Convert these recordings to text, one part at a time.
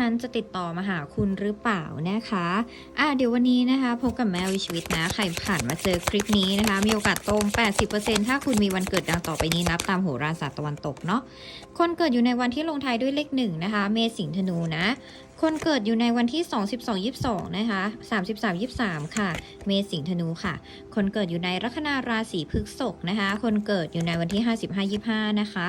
นั้นจะติดต่อมาหาคุณหรือเปล่านะคะอะเดี๋ยววันนี้นะคะพบกับแมววิชีวิตนะใครผ่านมาเจอคลิปนี้นะคะ มีโอกาสตรง 80%ถ้าคุณมีวันเกิดดังต่อไปนี้นับตามโหราศาสตร์ตะวันตกเนาะคนเกิดอยู่ในวันที่ลงท้ายด้วยเลขหนึ่งนะคะ เมษสิงห์ธนูนะ คนเกิดอยู่ในวันที่ 2 12 22 นะคะ 33 23 ค่ะ เมษสิงห์ธนูค่ะ คนเกิดอยู่ในลัคนาราศีพฤษภนะคะ คนเกิดอยู่ในวันที่ 55 25 นะคะ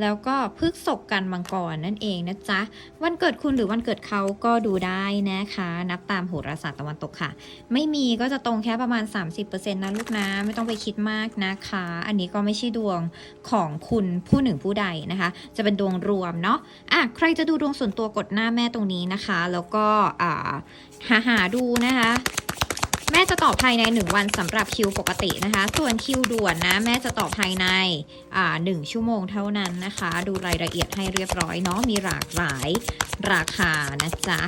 แล้วก็พฤษภกันมังกรนั่นเองนะจ๊ะ วันเกิดคุณหรือวันเกิดเขาก็ดูได้นะคะ นับตามโหราศาสตร์ตะวันตกค่ะ ไม่มีก็จะตรงแค่ประมาณ 30%นะลูกนะไม่ต้องไปคิดมากนะคะ อันนี้ก็ไม่ใช่ดวงของคุณผู้หนึ่งผู้ใดนะคะ จะเป็นดวงรวมเนาะอะใครจะดูดวงส่วนตัวกดหน้าแม่ตรงนี้นะคะ แล้วก็หาหาดูนะคะแม่จะตอบภายในหนึ่งวันสำหรับคิวปกตินะคะ ส่วนคิวด่วนนะแม่จะตอบภายในอ่าหนึ่งชั่วโมงเท่านั้นนะคะ ดูรายละเอียดให้เรียบร้อยเนาะมีหลากหลายราคานะจ๊ะ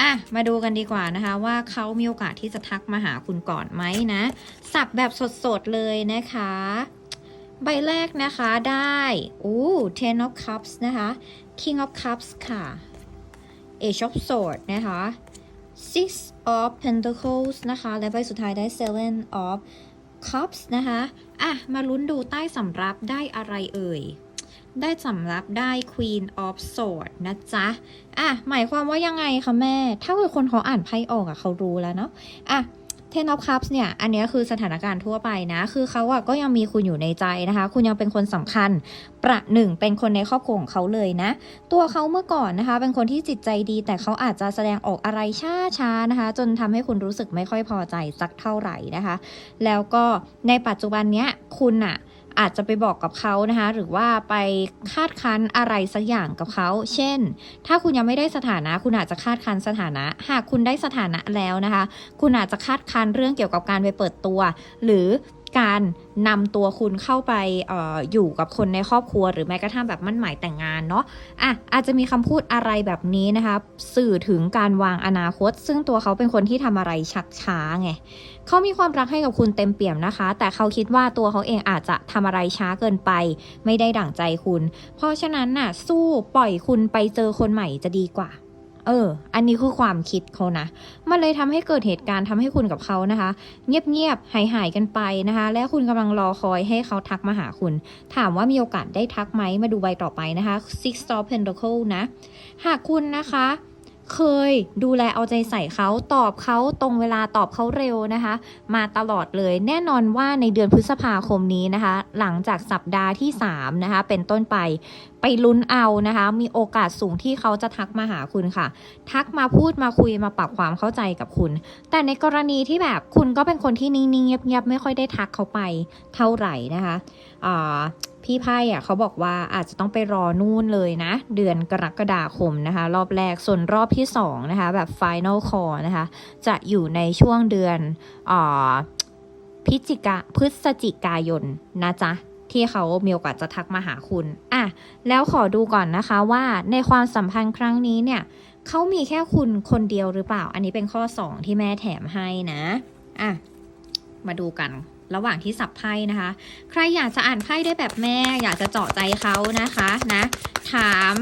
อะมาดูกันดีกว่านะคะ ว่าเขามีโอกาสที่จะทักมาหาคุณก่อนไหมนะ สับแบบสดๆเลยนะคะ ใบแรกนะคะได้อู้ ten of cups นะคะ king of cups ค่ะ Age of Swords นะคะ Six of Pentacles นะคะ และใบสุดท้ายได้ Seven of Cups นะคะ อะ มาลุ้นดูใต้สำรับได้อะไรเอ่ย ได้สำรับได้ Queen of Swords นะจ๊ะ อะ หมายความว่ายังไงคะแม่ ถ้าเกิดคนเขาอ่านไพ่ออกอะเขารู้แล้วเนาะ อะ Ten of Cups เนี่ย อันนี้คือสถานการณ์ทั่วไปนะ คือเขาอะก็ยังมีคุณอยู่ในใจนะคะ คุณยังเป็นคนสำคัญ ประหนึ่งเป็นคนในครอบครัวของเขาเลยนะ ตัวเขาเมื่อก่อนนะคะ เป็นคนที่จิตใจดี แต่เขาอาจจะแสดงออกอะไรช้าช้านะคะ จนทำให้คุณรู้สึกไม่ค่อยพอใจสักเท่าไหร่นะคะ แล้วก็ในปัจจุบันเนี้ยคุณอะ อาจจะไปบอกกับเขานะคะ หรือว่าไปคาดคั้นอะไรสักอย่างกับเขา เช่น ถ้าคุณยังไม่ได้สถานะ คุณอาจจะคาดคั้นสถานะ หากคุณได้สถานะแล้วนะคะ คุณอาจจะคาดคั้นเรื่องเกี่ยวกับการไปเปิดตัว หรือ การนำตัวคุณเข้าไปอออยู่กับคนในครอบครัว หรือแม้กระทั่งแบบมั่นหมายแต่งงานเนาะอะอาจจะมีคำพูดอะไรแบบนี้นะคะ สื่อถึงการวางอนาคต ซึ่งตัวเขาเป็นคนที่ทำอะไรชักช้าไงเขามีความรักให้กับคุณเต็มเปี่ยมนะคะ แต่เขาคิดว่าตัวเขาเองอาจจะทำอะไรช้าเกินไป ไม่ได้ดั่งใจคุณ เพราะฉะนั้นน่ะสู้ปล่อยคุณไปเจอคนใหม่จะดีกว่า เออ อันนี้คือความคิดเขานะ มันเลยทำให้เกิดเหตุการณ์ทำให้คุณกับเขานะคะ เงียบๆหายหายกันไปนะคะ และคุณกำลังรอคอยให้เขาทักมาหาคุณ ถามว่ามีโอกาสได้ทักไหมมาดูใบต่อไปนะคะ Six star Pentacle นะ หากคุณนะคะ เคยดูแลเอาใจใส่เขาตอบเขาตรงเวลาตอบเขาเร็วนะคะ มาตลอดเลยแน่นอนว่าในเดือนพฤษภาคมนี้นะคะ หลังจากสัปดาห์ที่3นะคะเป็นต้นไปไปลุ้นเอานะคะ มีโอกาสสูงที่เขาจะทักมาหาคุณค่ะ ทักมาพูดมาคุยมาปรับความเข้าใจกับคุณ แต่ในกรณีที่แบบคุณก็เป็นคนที่นิ่งๆเงียบๆไม่ค่อยได้ทักเขาไปเท่าไหร่นะคะอ่า พี่ไพ่อะเขาบอกว่าอาจจะต้องไปรอนู่นเลยนะ เดือนกรกฎาคมนะคะ รอบแรกส่วนรอบที่2นะคะแบบ Final Call นะคะจะอยู่ในช่วงเดือนอพฤศจิกาพฤศจิกายนนะจ๊ะที่เขามีโอกาสจะทักมาหาคุณอะแล้วขอดูก่อนนะคะว่าในความสัมพันธ์ครั้งนี้เนี่ยเขามีแค่คุณคนเดียวหรือเปล่า อันนี้เป็นข้อ 2 ที่แม่แถมให้นะอะมาดูกัน ระหว่างที่สับไพ่นะคะ ใครอยากจะอ่านไพ่ได้แบบแม่ อยากจะเจาะใจเขานะคะนะ ถาม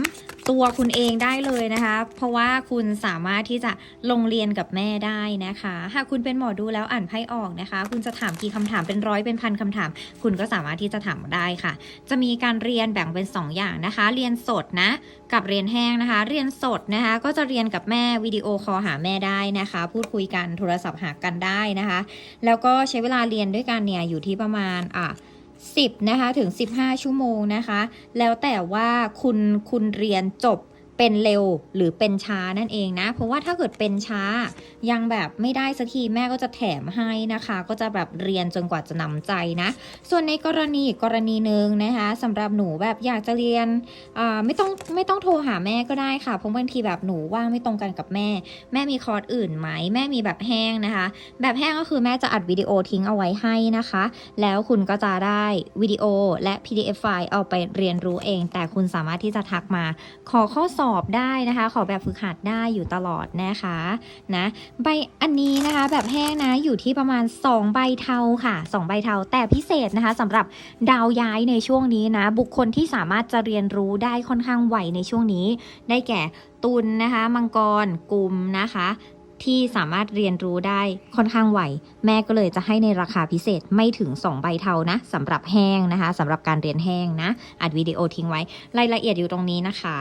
ตัวคุณเองได้เลยนะคะ เพราะว่าคุณสามารถที่จะลงเรียนกับแม่ได้นะคะ หากคุณเป็นหมอดูแล้วอ่านไพ่ออกนะคะ คุณจะถามกี่คำถามเป็นร้อยเป็นพันคำถาม คุณก็สามารถที่จะถามได้ค่ะ จะมีการเรียนแบ่งเป็น 2 อย่างนะคะ เรียนสดนะกับเรียนแห้งนะคะ เรียนสดนะคะ ก็จะเรียนกับแม่วิดีโอคอลหาแม่ได้นะคะ พูดคุยกันโทรศัพท์หากันได้นะคะ แล้วก็ใช้เวลาเรียนด้วยกันเนี่ยอยู่ที่ประมาณอะ 10นะคะถึง 15 ชั่วโมงนะคะ แล้วแต่ว่าคุณคุณเรียนจบ เป็นเร็วหรือเป็นช้านั่นเองนะ เพราะว่าถ้าเกิดเป็นช้ายังแบบไม่ได้สักทีแม่ก็จะแถมให้นะคะ ก็จะแบบเรียนจนกว่าจะนำใจนะ ส่วนในกรณีกรณีหนึ่งนะคะสำหรับหนูแบบอยากจะเรียนไม่ต้องไม่ต้องโทรหาแม่ก็ได้ค่ะเพราะบางทีแบบหนูว่างไม่ตรงกันกับแม่ แม่มีคอร์สอื่นไหมแม่มีแบบแห้งนะคะ แบบแห้งก็คือแม่จะอัดวิดีโอทิ้งเอาไว้ให้นะคะ แล้วคุณก็จะได้วิดีโอและ PDF ไฟล์เอาไปเรียนรู้เอง แต่คุณสามารถที่จะทักมาขอข้อสอบได้นะคะ ขอแบบฝึกหัดได้อยู่ตลอดนะคะนะใบอันนี้นะคะแบบแห้งนะอยู่ที่ประมาณ 2 ใบเทาค่ะ 2 ใบเทาแต่พิเศษนะคะสำหรับดาวย้ายในช่วงนี้นะ บุคคลที่สามารถจะเรียนรู้ได้ค่อนข้างไวในช่วงนี้ ได้แก่ตุลนะคะ มังกรกุมนะคะ ที่สามารถเรียนรู้ได้ค่อนข้างไวแม่ก็เลยจะให้ในราคาพิเศษไม่ถึง 2 ใบเทานะสำหรับแห้งนะคะสำหรับการเรียนแห้งนะอัดวิดีโอทิ้งไว้ รายละเอียดอยู่ตรงนี้นะคะ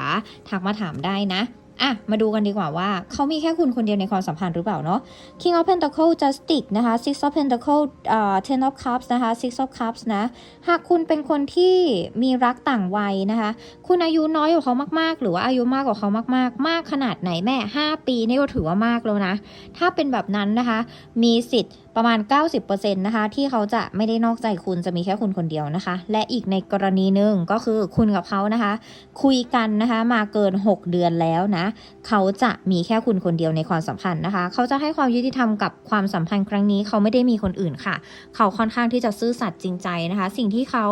ทักมาถามได้นะ อะ มาดูกันดีกว่าว่า เขามีแค่คุณคนเดียวในความสัมพันธ์หรือเปล่าเนาะ King of Pentacle Justice นะคะ Six of Pentacle เอ่อ Ten of Cups นะคะ Six of Cups นะ หากคุณเป็นคนที่มีรักต่างวัยนะคะ คุณอายุน้อยกว่าเขามากๆ หรือว่าอายุมากกว่าเขามากๆ มากขนาดไหนแม่ 5 ปีนี่ก็ถือว่ามากแล้วนะ ถ้าเป็นแบบนั้นนะคะ มีสิทธิ์ประมาณ 90%นะคะที่เขาจะไม่ได้นอกใจคุณจะมีแค่คุณคนเดียวนะคะ และอีกในกรณีหนึ่งก็คือคุณกับเขานะคะ คุยกันนะคะมาเกิน 6 เดือนแล้วนะ เขาจะมีแค่คุณคนเดียวในความสัมพันธ์นะคะ เขาจะให้ความยุติธรรมกับความสัมพันธ์ครั้งนี้เขาไม่ได้มีคนอื่นค่ะ เขาค่อนข้างที่จะซื่อสัตย์จริงใจนะคะ สิ่งที่เขา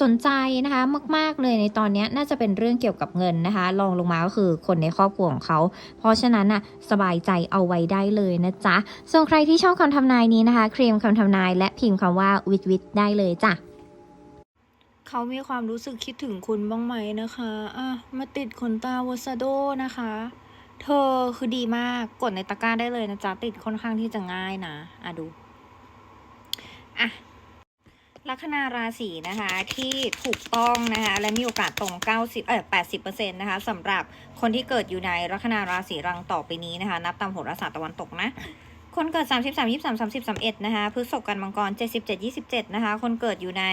สนใจนะคะมาก ๆเลยในตอนนี้น่าจะเป็นเรื่องเกี่ยวกับเงินนะคะรองลงมาก็คือคนในครอบครัวของเขา เพราะฉะนั้นน่ะสบายใจเอาไว้ได้เลยนะจ๊ะส่วนใครที่ชอบคำทำนายนี้นะคะ เคลมคำทำนายและพิมพ์คำว่าวิทวิทได้เลยจ้ะเขามีความรู้สึกคิดถึงคุณบ้างไหมนะคะอะมาติดขนตาวาซาโดนะคะ เธอคือดีมากกดในตะกร้าได้เลยนะจ๊ะ ติดค่อนข้างที่จะง่ายนะ อะดู อะลัคนาราศีนะคะที่ถูกต้องนะคะและมีโอกาสตรง 90เออ80%นะคะสำหรับคนที่เกิดอยู่ในลัคนาราศีรังต่อไปนี้นะคะ นับตามโหราศาสตร์ตะวันตกนะ คนเกิด 33 23 30 31นะคะพฤษภกันมังกร 77 27นะคะ คนเกิดอยู่ใน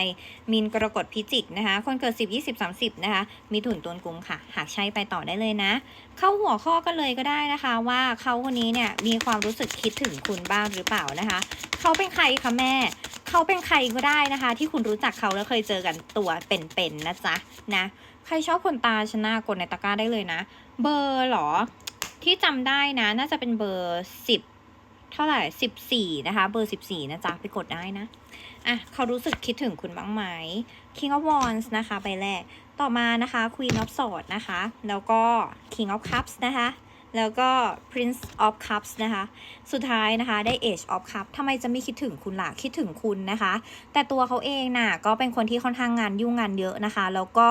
มีนกรกฎพิจิกนะคะ คนเกิด 10 20 30นะคะ มีถุนตุนกุมค่ะ หากใช่ไปต่อได้เลยนะ เข้าหัวข้อกันเลยก็ได้นะคะ ว่าเขาคนนี้เนี่ยมีความรู้สึกคิดถึงคุณบ้างหรือเปล่านะคะ เขาเป็นใครคะแม่เขาเป็นใครก็ได้นะคะ ที่คุณรู้จักเขาแล้วเคยเจอกันตัวเป็นๆนะจ๊ะนะ ใครชอบคนตาชนะกดในตะกร้าได้เลยนะ เบอร์หรอที่จำได้นะ น่าจะเป็นเบอร์สิบ เท่าไหร่สิบสี่นะคะ เบอร์สิบสี่นะจ๊ะ ไปกดได้นะ อะ เขารู้สึกคิดถึงคุณบ้างไหม King of Wands นะคะไปแรก ต่อมานะคะ Queen of Swords นะคะ แล้วก็ King of Cups นะคะ แล้วก็ Prince of Cups นะคะ สุดท้ายนะคะได้ Age of Cups ทำไมจะไม่คิดถึงคุณล่ะ คิดถึงคุณนะคะ แต่ตัวเขาเองน่ะก็เป็นคนที่ค่อนข้างงานยุ่งงานเยอะนะคะ แล้วก็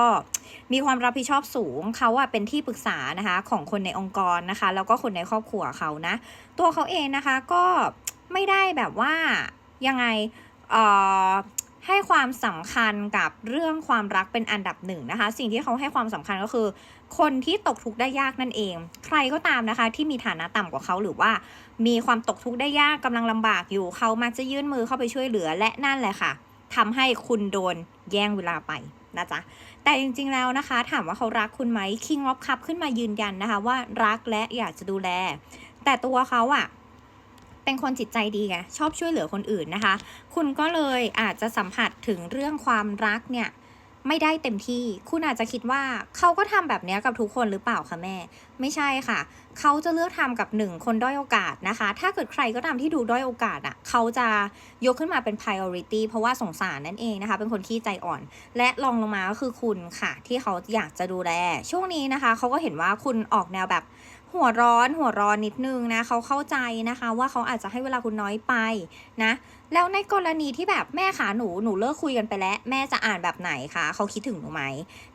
มีความรับผิดชอบสูง เขาอะเป็นที่ปรึกษานะคะของคนในองค์กรนะคะ แล้วก็คนในครอบครัวเขานะ ตัวเขาเองนะคะก็ไม่ได้แบบว่ายังไง เอ่อ ให้ความสำคัญกับเรื่องความรักเป็นอันดับหนึ่งนะคะ สิ่งที่เขาให้ความสำคัญก็คือ คนที่ตกทุกข์ได้ยากนั่นเอง ใครก็ตามนะคะ ที่มีฐานะต่ำกว่าเขาหรือว่า มีความตกทุกข์ได้ยากกำลังลำบากอยู่เขามักจะยื่นมือเข้าไปช่วยเหลือและนั่นแหละค่ะทำให้คุณโดนแย่งเวลาไปนะจ๊ะแต่จริงๆแล้วนะคะ ถามว่าเขารักคุณไหม King of Cup ขึ้นมายืนยันนะคะ ว่ารักและอยากจะดูแล แต่ตัวเขาอะ เป็นคนจิตใจดีไงชอบช่วยเหลือคนอื่นนะคะ คุณก็เลยอาจจะสัมผัสถึงเรื่องความรักเนี่ยไม่ได้เต็มที่ คุณอาจจะคิดว่าเขาก็ทำแบบเนี้ยกับทุกคนหรือเปล่าคะแม่ ไม่ใช่ค่ะ เขาจะเลือกทำกับหนึ่งคนด้อยโอกาสนะคะ ถ้าเกิดใครก็ตามที่ดูด้อยโอกาสอะ่ะ เขาจะยกขึ้นมาเป็น priority เพราะว่าสงสารนั่นเองนะคะ เป็นคนขี้ใจอ่อน และรองลงมาก็คือคุณค่ะ ที่เขาอยากจะดูแล ช่วงนี้นะคะ เขาก็เห็นว่าคุณออกแนวแบบ หัวร้อนหัวร้อนนิดนึงนะเขาเข้าใจนะคะ ว่าเขาอาจจะให้เวลาคุณน้อยไปนะ แล้วในกรณีที่แบบแม่ขาหนูหนูเลิกคุยกันไปแล้ว แม่จะอ่านแบบไหนคะเขาคิดถึงหนูไหม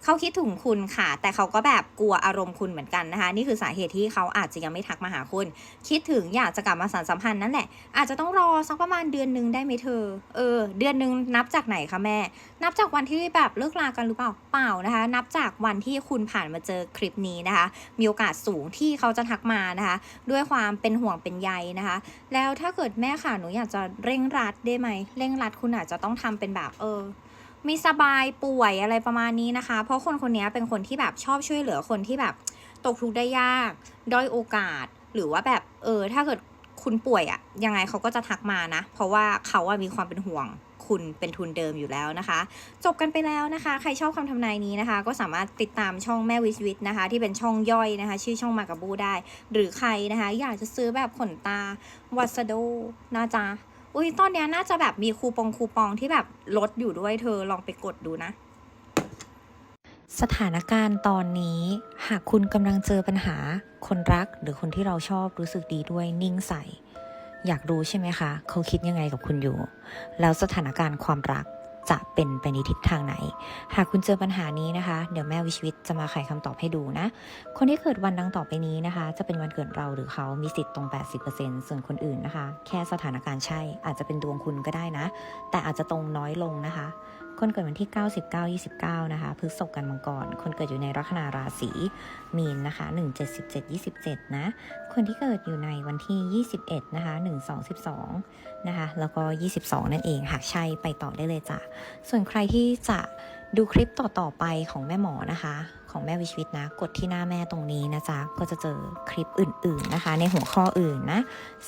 เขาคิดถึงคุณค่ะ แต่เขาก็แบบกลัวอารมณ์คุณเหมือนกันนะคะ นี่คือสาเหตุที่เขาอาจจะยังไม่ทักมาหาคุณ คิดถึงอยากจะกลับมาสานสัมพันธ์นั่นแหละ อาจจะต้องรอสักประมาณเดือนหนึงได้ไหมเธอ เออ เดือนหนึงนับจากไหนคะแม่ นับจากวันที่แบบเลิกลากันหรือเปล่าเปล่านะคะ นับจากวันที่คุณผ่านมาเจอคลิปนี้นะคะ มีโอกาสสูงที่เขาจะทักมานะคะ ด้วยความเป็นห่วงเป็นใยนะคะ แล้วถ้าเกิดแม่ค่ะหนูอยากจะเร่งรัดได้ไหมเร่งรัดคุณอาจจะต้องทำเป็นแบบเออม่สบายป่วยอะไรประมาณนี้นะคะ เพราะคนคนนี้เป็นคนที่แบบชอบช่วยเหลือคนที่แบบตกทุกข์ได้ยากด้อยโอกาส หรือว่าแบบเออถ้าเกิดคุณป่วยอะยังไงเขาก็จะทักมานะ เพราะว่าเขาอะมีความเป็นห่วงคุณเป็นทุนเดิมอยู่แล้วนะคะ จบกันไปแล้วนะคะ ใครชอบคำทำนายนี้นะคะ ก็สามารถติดตามช่องแม่วิชวิตนะคะ ที่เป็นช่องย่อยนะคะ ชื่อช่องมากาบูได้ หรือใครนะคะ อยากจะซื้อแบบขนตาวัสโดนะจ๊ะ อุ้ยตอนเนี้ยน่าจะแบบมีคูปองคูปองที่แบบลดอยู่ด้วยเธอลองไปกดดูนะ สถานการณ์ตอนนี้ หากคุณกำลังเจอปัญหา คนรักหรือคนที่เราชอบรู้สึกดีด้วยนิ่งใส อยากรู้ใช่ไหมคะ เขาคิดยังไงกับคุณอยู่ แล้วสถานการณ์ความรัก จะเป็นไปในทิศทางไหน หากคุณเจอปัญหานี้นะคะ เดี๋ยวแม่วิชวิตจะมาไขคำตอบให้ดูนะ คนที่เกิดวันดังต่อไปนี้นะคะ จะเป็นวันเกิดเราหรือเขามีสิทธิ์ตรง 80%ส่วนคนอื่นนะคะ แค่สถานการณ์ใช่อาจจะเป็นดวงคุณก็ได้นะ แต่อาจจะตรงน้อยลงนะคะ คนเกิดวันที่ 9 19 29 นะคะพฤษภกันมังกร คนเกิดอยู่ในลัคนาราศีมีนนะคะ 1 7 17 27 นะ คนที่เกิดอยู่ในวันที่ 21 นะคะ 1 2 12 นะคะ แล้วก็ 22 นั่นเอง หากใช่ไปต่อได้เลยจ้ะ ส่วนใครที่จะดูคลิปต่อๆไปของแม่หมอนะคะ ของแม่วิชวิตนะ กดที่หน้าแม่ตรงนี้นะจ๊ะ ก็จะเจอคลิปอื่น ๆนะคะ ในหัวข้ออื่นนะ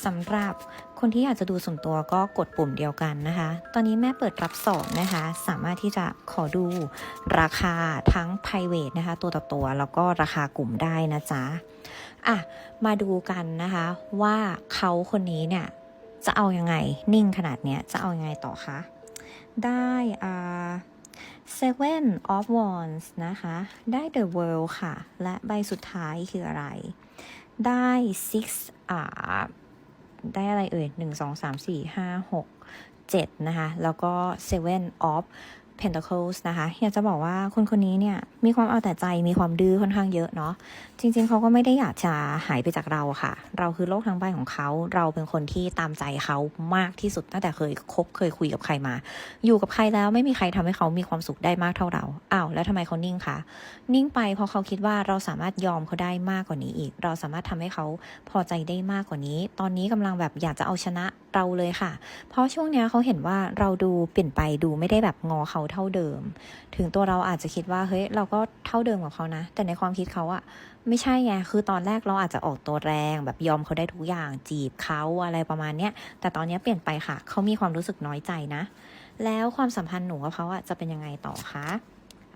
สำหรับคนที่อยากจะดูส่วนตัวก็กดปุ่มเดียวกันนะคะ ตอนนี้แม่เปิดรับสอนนะคะ สามารถที่จะขอดูราคาทั้ง private นะคะ ตัวต่อตัว แล้วก็ราคากลุ่มได้นะจ๊ะอะมาดูกันนะคะ ว่าเขาคนนี้เนี่ยจะเอายังไงนิ่งขนาดเนี้ยจะเอายังไงต่อคะได้อ่า Seven of Wands นะคะ ได้ The World ค่ะ และใบสุดท้ายคืออะไร ได้ Six อ่า ได้อะไรเอ่ยหนึ่งสองสามสี่ห้าหกเจ็ดนะคะ แล้วก็ Seven of Pentacles นะคะอยากจะบอกว่าคนคนนี้เนี่ยมีความเอาแต่ใจมีความดื้อค่อนข้างเยอะเนาะจริง ๆเขาก็ไม่ได้อยากจะหายไปจากเราค่ะ เราคือโลกทั้งใบของเขา เราเป็นคนที่ตามใจเขามากที่สุดตั้งแต่เคยคบเคยคุยกับใครมา อยู่กับใครแล้วไม่มีใครทำให้เขามีความสุขได้มากเท่าเราอ้าวแล้วทำไมเขานิ่งคะนิ่งไปเพราะเขาคิดว่าเราสามารถยอมเขาได้มากกว่านี้อีก เราสามารถทำให้เขาพอใจได้มากกว่านี้ ตอนนี้กำลังแบบอยากจะเอาชนะเราเลยค่ะ เพราะช่วงนี้เขาเห็นว่าเราดูเปลี่ยนไปดูไม่ได้แบบงอเขาเท่าเดิม ถึงตัวเราอาจจะคิดว่าเฮ้ยเราก็เท่าเดิมกับเขานะ แต่ในความคิดเขาอะไม่ใช่ไงคือตอนแรกเราอาจจะออกตัวแรงแบบยอมเขาได้ทุกอย่างจีบเขาอะไรประมาณเนี้ยแต่ตอนนี้เปลี่ยนไปค่ะ เขามีความรู้สึกน้อยใจนะ แล้วความสัมพันธ์หนูกับเขาอะจะเป็นยังไงต่อคะ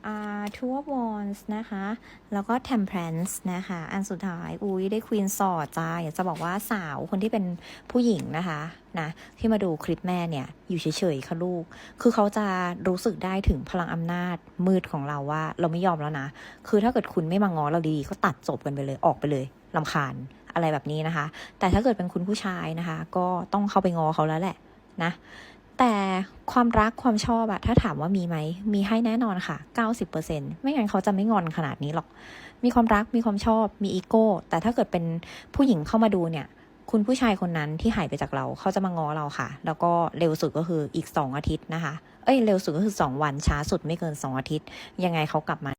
อ่า Two of Wands นะคะ แล้วก็ Temperance นะคะ อันสุดท้าย อุ้ยได้ Queen Sword จ้าอยากจะบอกว่าสาวคนที่เป็นผู้หญิงนะคะนะที่มาดูคลิปแม่เนี่ย อยู่เฉยๆค่ะลูก คือเขาจะรู้สึกได้ถึงพลังอำนาจมืดของเราว่า เราไม่ยอมแล้วนะ คือถ้าเกิดคุณไม่มางอเราดีๆก็ตัดจบกันไปเลยออกไปเลยลำคาญอะไรแบบนี้นะคะ แต่ถ้าเกิดเป็นคุณผู้ชายนะคะ ก็ต้องเข้าไปงอเขาแล้วแหละนะ แต่ความรักความชอบอะถ้าถามว่ามีไหม มีให้แน่นอนค่ะ 90%ไม่งั้นเขาจะไม่งอนขนาดนี้หรอก มีความรักมีความชอบ มีอีโก้ แต่ถ้าเกิดเป็นผู้หญิงเข้ามาดูเนี่ย คุณผู้ชายคนนั้นที่หายไปจากเรา เขาจะมาง้อเราค่ะ แล้วก็เร็วสุดก็คืออีก 2 อาทิตย์นะคะ เอ้ย เร็วสุดก็คือ 2 วัน ช้าสุดไม่เกิน 2 อาทิตย์ ยังไงเขากลับมา